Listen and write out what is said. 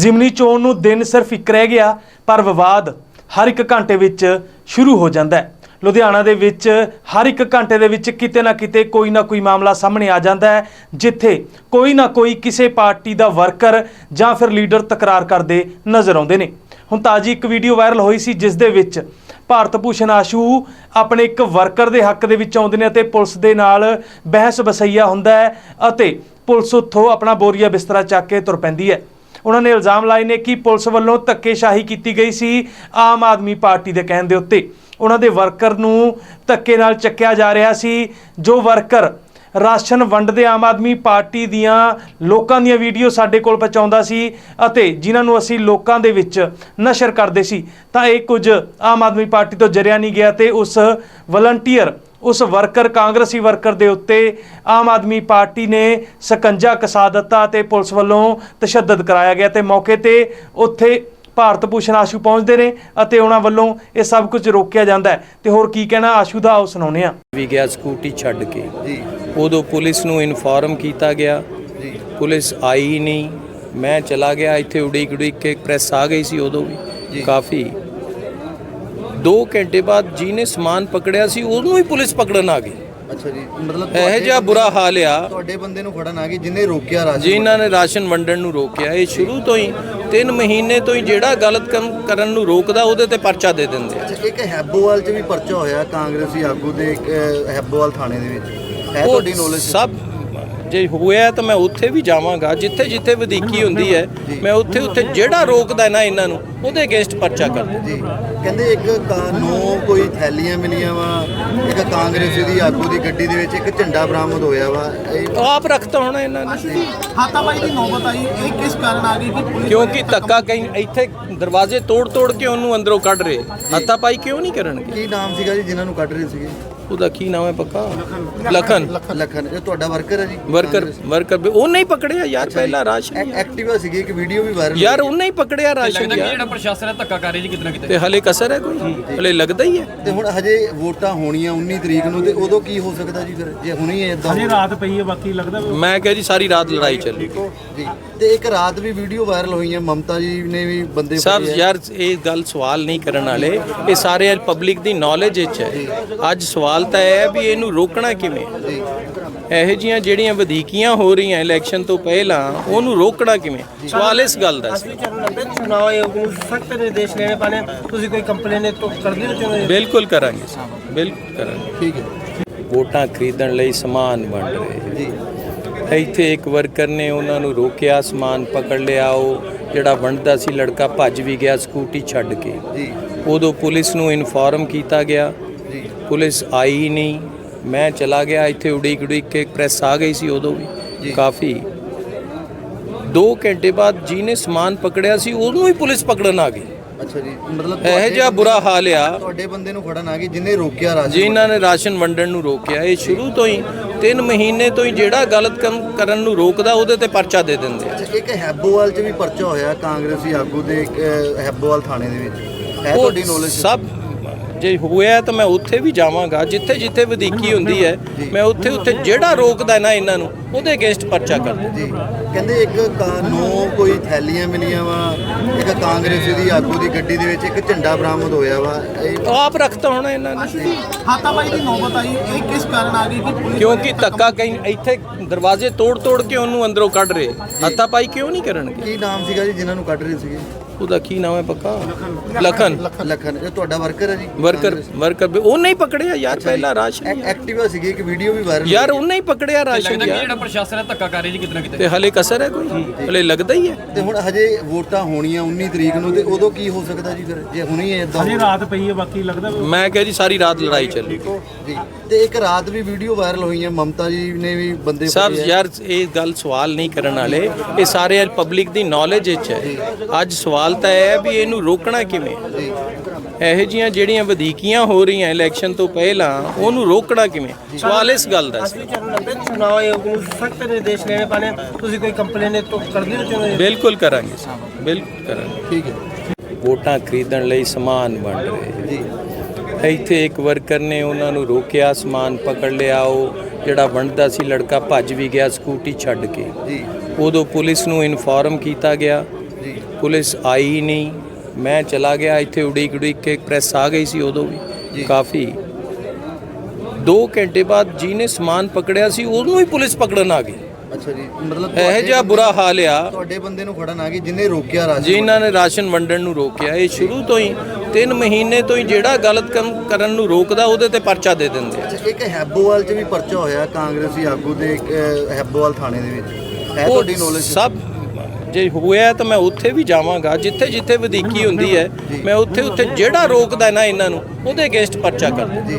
ਜ਼ਿਮਨੀ ਚੋਣ ਨੂੰ ਦਿਨ ਸਿਰਫ ਇੱਕ ਰਹਿ ਗਿਆ, ਪਰ ਵਿਵਾਦ ਹਰ ਇੱਕ ਘੰਟੇ ਵਿੱਚ ਸ਼ੁਰੂ ਹੋ ਜਾਂਦਾ ਹੈ। ਲੁਧਿਆਣਾ ਦੇ ਵਿੱਚ ਹਰ ਇੱਕ ਘੰਟੇ ਦੇ ਵਿੱਚ ਕਿਤੇ ਨਾ ਕਿਤੇ ਕੋਈ ਨਾ ਕੋਈ ਮਾਮਲਾ ਸਾਹਮਣੇ ਆ ਜਾਂਦਾ ਹੈ, ਜਿੱਥੇ ਕੋਈ ਨਾ ਕੋਈ ਕਿਸੇ ਪਾਰਟੀ ਦਾ ਵਰਕਰ ਜਾਂ ਫਿਰ ਲੀਡਰ ਤਕਰਾਰ ਕਰਦੇ ਨਜ਼ਰ ਆਉਂਦੇ ਨੇ। ਹੁਣ ਤਾਜੀ ਇੱਕ ਵੀਡੀਓ ਵਾਇਰਲ ਹੋਈ ਸੀ, ਜਿਸ ਦੇ ਵਿੱਚ ਭਾਰਤ ਭੂਸ਼ਣ ਆਸ਼ੂ ਆਪਣੇ ਇੱਕ ਵਰਕਰ ਦੇ ਹੱਕ ਦੇ ਵਿੱਚ ਆਉਂਦੇ ਨੇ ਅਤੇ ਪੁਲਿਸ ਦੇ ਨਾਲ ਬਹਿਸ ਵਸਈਆ ਹੁੰਦਾ ਹੈ ਅਤੇ ਪੁਲਿਸ ਉੱਥੋਂ ਆਪਣਾ ਬੋਰੀਆ ਬਿਸਤਰਾ ਚੱਕ ਕੇ ਤੁਰ ਪੈਂਦੀ ਹੈ। ਉਹਨਾਂ ਨੇ ਇਲਜ਼ਾਮ ਲਾਏ ਨੇ ਕਿ ਪੁਲਿਸ ਵੱਲੋਂ ਧੱਕੇਸ਼ਾਹੀ ਕੀਤੀ ਗਈ ਸੀ ਆਮ ਆਦਮੀ ਪਾਰਟੀ ਦੇ ਕਹਿਣ ਦੇ ਉੱਤੇ। ਉਹਨਾਂ ਦੇ ਵਰਕਰ ਨੂੰ ਧੱਕੇ ਨਾਲ ਚੱਕਿਆ ਜਾ ਰਿਹਾ ਸੀ, ਜੋ ਵਰਕਰ ਰਾਸ਼ਨ ਵੰਡਦੇ ਆਮ ਆਦਮੀ ਪਾਰਟੀ ਦੀਆਂ ਲੋਕਾਂ ਦੀਆਂ ਵੀਡੀਓ ਸਾਡੇ ਕੋਲ ਪਹੁੰਚਾਉਂਦਾ ਸੀ ਅਤੇ ਜਿਨ੍ਹਾਂ ਨੂੰ ਅਸੀਂ ਲੋਕਾਂ ਦੇ ਵਿੱਚ ਨਸ਼ਰ ਕਰਦੇ ਸੀ। ਤਾਂ ਇਹ ਕੁਝ ਆਮ ਆਦਮੀ ਪਾਰਟੀ ਤੋਂ ਜਰਿਆ ਨਹੀਂ ਗਿਆ ਤੇ ਉਸ ਵਲੰਟੀਅਰ ਉਸ ਵਰਕਰ ਕਾਂਗਰਸੀ ਵਰਕਰ ਦੇ ਉੱਤੇ ਆਮ ਆਦਮੀ ਪਾਰਟੀ ਨੇ ਸਕੰਜਾ ਕਸਾ ਦਿੱਤਾ ਤੇ ਪੁਲਿਸ ਵੱਲੋਂ ਤਸ਼ੱਦਦ ਕਰਾਇਆ ਗਿਆ ਤੇ ਮੌਕੇ ਤੇ ਉੱਥੇ ਭਾਰਤ ਭੂਸ਼ਣ ਆਸ਼ੂ ਪਹੁੰਚਦੇ ਨੇ ਅਤੇ ਉਹਨਾਂ ਵੱਲੋਂ ਇਹ ਸਭ ਕੁਝ ਰੋਕਿਆ ਜਾਂਦਾ ਹੈ। ਤੇ ਹੋਰ ਕੀ ਕਹਿਣਾ ਆਸ਼ੂ ਦਾ ਆਓ ਸੁਣਾਉਂਦੇ ਆ ਵੀ ਗਿਆ ਸਕੂਟੀ ਛੱਡ ਕੇ। ਜੀ। ਉਦੋਂ ਪੁਲਿਸ ਨੂੰ ਇਨਫੋਰਮ ਕੀਤਾ ਗਿਆ। ਜੀ। ਪੁਲਿਸ ਆਈ ਨਹੀਂ। ਮੈਂ ਚਲਾ ਗਿਆ ਇੱਥੇ ਉਡੀਕ ਉਡੀਕ ਕੇ ਪ੍ਰੈਸ ਆ ਗਈ ਸੀ ਉਦੋਂ ਵੀ। ਜੀ। ਕਾਫੀ 2 ਘੰਟੇ ਬਾਅਦ ਜਿਹਨੇ ਸਮਾਨ ਪਕੜਿਆ ਸੀ ਉਹਨੂੰ ਹੀ ਪੁਲਿਸ ਪਕੜਨ ਆ ਗਈ। ਅੱਛਾ ਜੀ ਮਤਲਬ ਇਹ ਜਿਹਾ ਬੁਰਾ ਹਾਲ ਆ। ਤੁਹਾਡੇ ਬੰਦੇ ਨੂੰ ਫੜਨ ਆ ਗਈ ਜਿੰਨੇ ਰੋਕਿਆ ਰਾਸ਼ਨ ਜਿਨ੍ਹਾਂ ਨੇ ਰਾਸ਼ਨ ਵੰਡਣ ਨੂੰ ਰੋਕਿਆ। ਇਹ ਸ਼ੁਰੂ ਤੋਂ ਹੀ 3 ਮਹੀਨੇ ਤੋਂ ਹੀ ਜਿਹੜਾ ਗਲਤ ਕੰਮ ਕਰਨ ਨੂੰ ਰੋਕਦਾ ਉਹਦੇ ਤੇ ਪਰਚਾ ਦੇ ਦਿੰਦੇ ਆ। ਇੱਕ ਹੈਬੋਵਾਲ 'ਚ ਵੀ ਪਰਚਾ ਹੋਇਆ ਕਾਂਗਰਸੀ ਆਗੂ ਦੇ ਹੈਬੋਵਾਲ ਥਾਣੇ ਦੇ ਵਿੱਚ। ਹੈ ਤੁਹਾਡੀ ਨੌਲੇਜ ਸਭ ਜੇ ਹੋਇਆ ਤਾਂ ਮੈਂ ਉੱਥੇ ਵੀ ਜਾਵਾਂਗਾ ਜਿੱਥੇ ਜਿੱਥੇ ਵਧੀਕੀ ਹੁੰਦੀ ਹੈ ਮੈਂ ਉੱਥੇ ਉੱਥੇ ਜਿਹੜਾ ਰੋਕਦਾ ਨਾ ਇਹਨਾਂ ਨੂੰ ਉਹਦੇ ਅਗੇਂਸਟ ਪਰਚਾ ਕਰ ਦਿੰਦਾ ਜੀ। ਕਹਿੰਦੇ ਇੱਕ ਕਾਨੂੰ ਕੋਈ ਥੈਲੀਆਂ ਮਿਲੀਆਂ ਵਾ ਇੱਕ ਕਾਂਗਰਸੀ ਦੀ ਆਗੂ ਦੀ ਗੱਡੀ ਦੇ ਵਿੱਚ ਇੱਕ ਝੰਡਾ ਬਰਾਮਦ ਹੋਇਆ ਵਾ। ਇਹ ਆਪ ਰੱਖਤਾ ਹੋਣਾ ਇਹਨਾਂ ਨੇ। ਹਾਤਾਬਾਈ ਦੀ ਨੌਬਤ ਆਈ ਇਹ ਕਿਸ ਕਾਰਨ ਆ ਗਈ ਕਿ ਪੁਲਿਸ ਕਿਉਂਕਿ ਧੱਕਾ ਕਹੀਂ ਇੱਥੇ ਦਰਵਾਜ਼ੇ ਤੋੜ ਤੋੜ ਕੇ ਉਹਨੂੰ ਅੰਦਰੋਂ ਕੱਢ ਰਹੇ। ਹੱਥਾ ਪਾਈ ਕਿਉਂ ਨਹੀਂ ਕਰਨਗੇ? ਕੀ ਨਾਮ ਸੀਗਾ ਜੀ ਜਿਨ੍ਹਾਂ ਨੂੰ ਕੱਢ ਰਹੇ ਸੀਗੇ? ਉਹਦਾ ਕੀ ਨਾਮ ਹੈ ਪੱਕਾ? ਲਖਨ। ਲਖਨ। ਇਹ ਤੁਹਾਡਾ ਵਰਕਰ ਹੈ ਜੀ? ਵਰਕਰ ਵਰਕਰ ਉਹਨੇ ਹੀ ਪਕੜਿਆ ਯਾਰ ਪਹਿਲਾ ਰਾਸ਼ਨ ਐਕ- ਐਕਟਿਵਾ ਸੀਗੀ ਇੱਕ ਵੀਡੀਓ ਵੀ ਵਾਇਰਲ ਯਾਰ ਉਹਨੇ ਹੀ ਪੜਿਆ ਰਾਸ਼ਨ ਲੱਗਦਾ ਕਿ ਯਾਰ। ਜਿਹੜਾ ਪ੍ਰਸ਼ਾਸਨ ਹੈ ਧੱਕਾ ਕਰ ਰਿਹਾ ਜੀ ਕਿਤੇ ਨਾ ਕਿਤੇ। ਤੇ ਹਲੇ ਕਸਰ ਹੈ ਕੋਈ? ਹਲੇ ਲੱਗਦਾ ਹੀ ਹੈ। ਤੇ ਹੁਣ ਹਜੇ ਵੋਟਾਂ ਹੋਣੀਆਂ 19 ਤਰੀਕ ਨੂੰ ਤੇ ਉਦੋਂ ਕੀ ਹੋ ਸਕਦਾ ਜੀ ਫਿਰ? ਜੇ ਹੁਣੀ ਇਦਾਂ ਹਜੇ ਰਾਤ ਪਈ ਹੈ ਬਾਕੀ ਲੱਗਦਾ ਮੈਂ ਕਿਹਾ ਜੀ ਸਾਰੀ ਰਾਤ ਲੜਾਈ ਚੱਲੀ ਜੀ। ਤੇ ਇੱਕ ਰਾਤ ਵੀ ਵੀਡੀਓ ਵਾਇਰਲ ਹੋਈਆਂ ਮਮਤਾ ਜੀ ਨੇ ਵੀ ਬੰਦੇ ਸਰ। ਯਾਰ ਇਹ ਗੱਲ ਸਵਾਲ ਨਹੀਂ ਕਰਨ ਵਾਲੇ। ਇਹ ਸਾਰੇ ਪਬਲਿਕ ਦੀ ਨੌਲੇਜ ਵਿੱਚ ਹੈ। ਅੱਜ ਸਵਾਲ ਤਾਂ ਇਹ ਹੈ ਵੀ ਇਹਨੂੰ ਰੋਕਣਾ ਕਿਵੇਂ? ਇਹੋ ਜੀਆਂ ਜਿਹੜੀਆਂ ਵਧੀਕੀਆਂ ਹੋ ਰਹੀਆਂ ਇਲੈਕਸ਼ਨ ਤੋਂ ਪਹਿਲਾਂ ਉਹਨੂੰ ਰੋਕਣਾ ਕਿਵੇਂ? ਸਵਾਲ ਇਸ ਗੱਲ ਦਾ ਸੀ। ਤੁਹਾਨੂੰ ਲੱਗਦਾ ਚੁਣਾਵ ਆਯੋਗ ਨੂੰ ਸਖਤ ਨਿਰਦੇਸ਼ ਲੈਣੇ ਪੈਣੇ ਤੁਸੀਂ ਕੋਈ ਕੰਪਲੇਨ ਤੋਂ ਕਰਦੇ ਹੋ ਚਾਹੁੰਦੇ ਬਿਲਕੁਲ ਕਰਾਂਗੇ ਬਿਲਕੁਲ ਕਰਾਂਗੇ। ਠੀਕ ਹੈ। ਵੋਟਾਂ ਖਰੀਦਣ ਲਈ ਸਮਾਨ ਵੰਡ ਰਹੇ ਜੀ। ਇੱਥੇ ਇੱਕ ਵਰਕਰ ਨੇ ਉਹਨਾਂ ਨੂੰ ਰੋਕਿਆ ਸਮਾਨ ਪਕੜ ਲਿਆ ਉਹ ਜਿਹੜਾ ਵੰਡਦਾ ਸੀ ਲੜਕਾ ਭੱਜ ਵੀ ਗਿਆ ਸਕੂਟੀ ਛੱਡ ਕੇ। ਜੀ। ਉਦੋਂ ਪੁਲਿਸ ਨੂੰ ਇਨਫੋਰਮ ਕੀਤਾ ਗਿਆ। ਜੀ। ਪੁਲਿਸ ਆਈ ਨਹੀਂ। ਮੈਂ ਚਲਾ ਗਿਆ ਇੱਥੇ ਉਡੀਕ ਉਡੀਕ ਕੇ ਪ੍ਰੈਸ ਆ ਗਈ ਸੀ ਉਦੋਂ ਵੀ। ਜੀ। ਕਾਫੀ। 2 ਘੰਟੇ ਬਾਅਦ ਜਿਹਨੇ ਸਮਾਨ ਪਕੜਿਆ ਸੀ ਉਹਨੂੰ ਹੀ ਪੁਲਿਸ ਪਕੜਨ ਆ ਗਈ। ਅੱਛਾ ਜੀ ਮਤਲਬ ਇਹ ਜਿਹਾ ਬੁਰਾ ਹਾਲ ਆ। ਤੁਹਾਡੇ ਬੰਦੇ ਨੂੰ ਫੜਨ ਆ ਗਈ ਜਿੰਨੇ ਰੋਕਿਆ ਰਾਸ਼ਨ ਜਿਨ੍ਹਾਂ ਨੇ ਰਾਸ਼ਨ ਵੰਡਣ ਨੂੰ ਰੋਕਿਆ। ਇਹ ਸ਼ੁਰੂ ਤੋਂ ਹੀ 3 ਮਹੀਨੇ ਤੋਂ ਹੀ ਜਿਹੜਾ ਗਲਤ ਕੰਮ ਕਰਨ ਨੂੰ ਰੋਕਦਾ ਉਹਦੇ ਤੇ ਪਰਚਾ ਦੇ ਦਿੰਦੇ ਆ। ਇੱਕ ਹੈਬੋਵਾਲ 'ਚ ਵੀ ਪਰਚਾ ਹੋਇਆ ਕਾਂਗਰਸੀ ਆਗੂ ਦੇ ਹੈਬੋਵਾਲ ਥਾਣੇ ਦੇ ਵਿੱਚ। ਹੈ ਉਹ ਤੁਹਾਡੀ ਨੌਲੇਜ ਸਭ ਜੇ ਹੋਇਆ ਤਾਂ ਮੈਂ ਉੱਥੇ ਵੀ ਜਾਵਾਂਗਾ ਜਿੱਥੇ ਜਿੱਥੇ ਵਧੀਕੀ ਹੁੰਦੀ ਹੈ ਮੈਂ ਉੱਥੇ ਉੱਥੇ ਜਿਹੜਾ ਰੋਕਦਾ ਨਾ ਇਹਨਾਂ ਨੂੰ ਉਹਦੇ ਅਗੇਂਸਟ ਪਰਚਾ ਕਰ ਦਿੰਦਾ ਜੀ। ਕਹਿੰਦੇ ਇੱਕ ਕਾਨੂੰ ਕੋਈ ਥੈਲੀਆਂ ਮਿਲੀਆਂ ਵਾ ਇੱਕ ਕਾਂਗਰਸੀ ਦੀ ਆਗੂ ਦੀ ਗੱਡੀ ਦੇ ਵਿੱਚ ਇੱਕ ਝੰਡਾ ਬਰਾਮਦ ਹੋਇਆ ਵਾ। ਇਹ ਆਪ ਰੱਖਤਾ ਹੋਣਾ ਇਹਨਾਂ ਨੇ। ਹਾਤਾਬਾਈ ਦੀ ਨੌਬਤ ਆਈ ਇਹ ਕਿਸ ਕਾਰਨ ਆ ਗਈ ਕਿ ਪੁਲਿਸ ਕਿਉਂਕਿ ਧੱਕਾ ਕਹੀਂ ਇੱਥੇ ਦਰਵਾਜ਼ੇ ਤੋੜ ਤੋੜ ਕੇ ਉਹਨੂੰ ਅੰਦਰੋਂ ਕੱਢ ਰਹੇ। ਹੱਥਾ ਪਾਈ ਕਿਉਂ ਨਹੀਂ ਕਰਨਗੇ? ਕੀ ਨਾਮ ਸੀਗਾ ਜੀ ਜਿਨ੍ਹਾਂ ਨੂੰ ਕੱਢ ਰਹੇ ਸੀਗੇ? ਉਹਦਾ ਕੀ ਨਾਮ ਹੈ ਪੱਕਾ? ਲਖਨ। ਲਖਨ। ਇਹ ਤੁਹਾਡਾ ਵਰਕਰ ਹੈ ਜੀ? ਵਰਕਰ ਵਰਕਰ ਉਹਨੇ ਹੀ ਪਕੜਿਆ ਯਾਰ ਪਹਿਲਾ ਰਾਸ਼ਨ ਐਕ- ਐਕਟਿਵਾ ਸੀਗੀ ਇੱਕ ਵੀਡੀਓ ਵੀ ਵਾਇਰਲ ਯਾਰ ਉਹਨੇ ਹੀ ਪਕੜਿਆ ਰਾਸ਼ਨ ਲੱਗਦਾ ਕਿ ਜਿਹੜਾ ਪ੍ਰਸ਼ਾਸਨ ਹੈ ਧੱਕਾ ਕਰ ਰਿਹਾ ਜੀ ਕਿਤੇ ਨਾ ਕਿਤੇ। ਤੇ ਹਲੇ ਕਸਰ ਹੈ ਕੋਈ? ਹਲੇ ਲੱਗਦਾ ਹੀ ਹੈ। ਤੇ ਹੁਣ ਹਜੇ ਵੋਟਾਂ ਹੋਣੀਆਂ 19 ਤਰੀਕ ਨੂੰ ਤੇ ਉਦੋਂ ਕੀ ਹੋ ਸਕਦਾ ਜੀ ਫਿਰ? ਜੇ ਹੁਣੀ ਇਦਾਂ ਹਜੇ ਰਾਤ ਪਈ ਹੈ ਬਾਕੀ ਲੱਗਦਾ ਮੈਂ ਕਿਹਾ ਜੀ ਸਾਰੀ ਰਾਤ ਲੜਾਈ ਚੱਲੀ ਜੀ ਤੇ ਇੱਕ ਰਾਤ ਵੀ ਵੀਡੀਓ ਵਾਇਰਲ ਹੋਈਆਂ ਮਮਤਾ ਜੀ ਨੇ ਵੀ ਬੰਦੇ ਸਰ। ਯਾਰ ਇਹ ਗੱਲ ਸਵਾਲ ਨਹੀਂ ਕਰਨ ਵਾਲੇ। ਇਹ ਸਾਰੇ ਪਬਲਿਕ ਦੀ ਨੌਲੇਜ ਵਿੱਚ ਹੈ। ਅੱਜ ਸਵਾਲ ਤਾਂ ਇਹ ਹੈ ਵੀ ਇਹਨੂੰ ਰੋਕਣਾ ਕਿਵੇਂ? ਜੀ ਇਹੋ ਜੀਆਂ ਜਿਹੜੀਆਂ ਵਧੀਕੀਆਂ ਹੋ ਰਹੀਆਂ ਇਲੈਕਸ਼ਨ ਤੋਂ ਪਹਿਲਾਂ ਉਹਨੂੰ ਰੋਕਣਾ ਕਿਵੇਂ? ਸਵਾਲ ਇਸ ਗੱਲ ਦਾ ਸੀ। ਤੁਹਾਨੂੰ ਲੱਗਦਾ ਚੁਣਾਵ ਆਯੋਗ ਨੂੰ ਸਖਤ ਨਿਰਦੇਸ਼ ਲੈਣੇ ਪੈਣੇ ਤੁਸੀਂ ਕੋਈ ਕੰਪਲੇਨ ਤੋਂ ਕਰਦੇ ਹੋ ਚਾਹੁੰਦੇ ਬਿਲਕੁਲ ਕਰਾਂਗੇ ਬਿਲਕੁਲ ਕਰਾਂਗੇ। ਠੀਕ ਹੈ। ਵੋਟਾਂ ਖਰੀਦਣ ਲਈ ਸਮਾਨ ਵੰਡ ਰਹੇ ਜੀ। ਇੱਥੇ ਇੱਕ ਵਰਕਰ ਨੇ ਉਹਨਾਂ ਨੂੰ ਰੋਕਿਆ ਸਮਾਨ ਪਕੜ ਲਿਆ ਉਹ ਜਿਹੜਾ ਵੰਡਦਾ ਸੀ ਲੜਕਾ ਭੱਜ ਵੀ ਗਿਆ ਸਕੂਟੀ ਛੱਡ ਕੇ। ਜੀ। ਉਦੋਂ ਪੁਲਿਸ ਨੂੰ ਇਨਫੋਰਮ ਕੀਤਾ ਗਿਆ ਪੁਲਿਸ ਆਈ ਨਹੀਂ। ਮੈਂ ਚਲਾ ਗਿਆ ਇੱਥੇ ਉਡੀਕ ਉਡੀਕ ਕੇ ਪ੍ਰੈਸ ਆ ਗਈ ਸੀ ਉਦੋਂ ਵੀ ਕਾਫੀ। 2 ਘੰਟੇ ਬਾਅਦ ਜਿਹਨੇ ਸਮਾਨ ਪਕੜਿਆ ਸੀ ਉਹਨੂੰ ਹੀ ਪੁਲਿਸ ਪਕੜਨ ਆ ਗਈ। ਅੱਛਾ ਜੀ ਮਤਲਬ ਇਹ ਜਿਹਾ ਬੁਰਾ ਹਾਲ ਆ। ਤੁਹਾਡੇ ਬੰਦੇ ਨੂੰ ਫੜਨ ਆ ਗਈ ਜਿੰਨੇ ਰੋਕਿਆ ਰਾਸ਼ਨ ਜਿਨ੍ਹਾਂ ਨੇ ਰਾਸ਼ਨ ਵੰਡਣ ਨੂੰ ਰੋਕਿਆ ਇਹ ਸ਼ੁਰੂ ਤੋਂ ਹੀ 3 ਮਹੀਨੇ ਤੋਂ ਹੀ ਜਿਹੜਾ ਗਲਤ ਕੰਮ ਕਰਨ ਨੂੰ ਰੋਕਦਾ ਉਹਦੇ ਤੇ ਪਰਚਾ ਦੇ ਦਿੰਦੇ ਆ। ਇੱਕ ਹੈਬੋਵਾਲ 'ਚ ਵੀ ਪਰਚਾ ਹੋਇਆ ਕਾਂਗਰਸੀ ਆਗੂ ਦੇ ਹੈਬੋਵਾਲ ਥਾਣੇ ਦੇ ਵਿੱਚ। ਹੈ ਉਹ ਤੁਹਾਡੀ ਨੌਲੇਜ ਸਭ ਜੇ ਹੋਇਆ ਤਾਂ ਮੈਂ ਉੱਥੇ ਵੀ ਜਾਵਾਂਗਾ ਜਿੱਥੇ ਜਿੱਥੇ ਵਧੀਕੀ ਹੁੰਦੀ ਹੈ। ਮੈਂ ਉੱਥੇ ਉੱਥੇ ਜਿਹੜਾ ਰੋਕਦਾ ਨਾ ਇਹਨਾਂ ਨੂੰ ਉਹਦੇ ਅਗੇਂਸਟ ਪਰਚਾ ਕਰਦਾ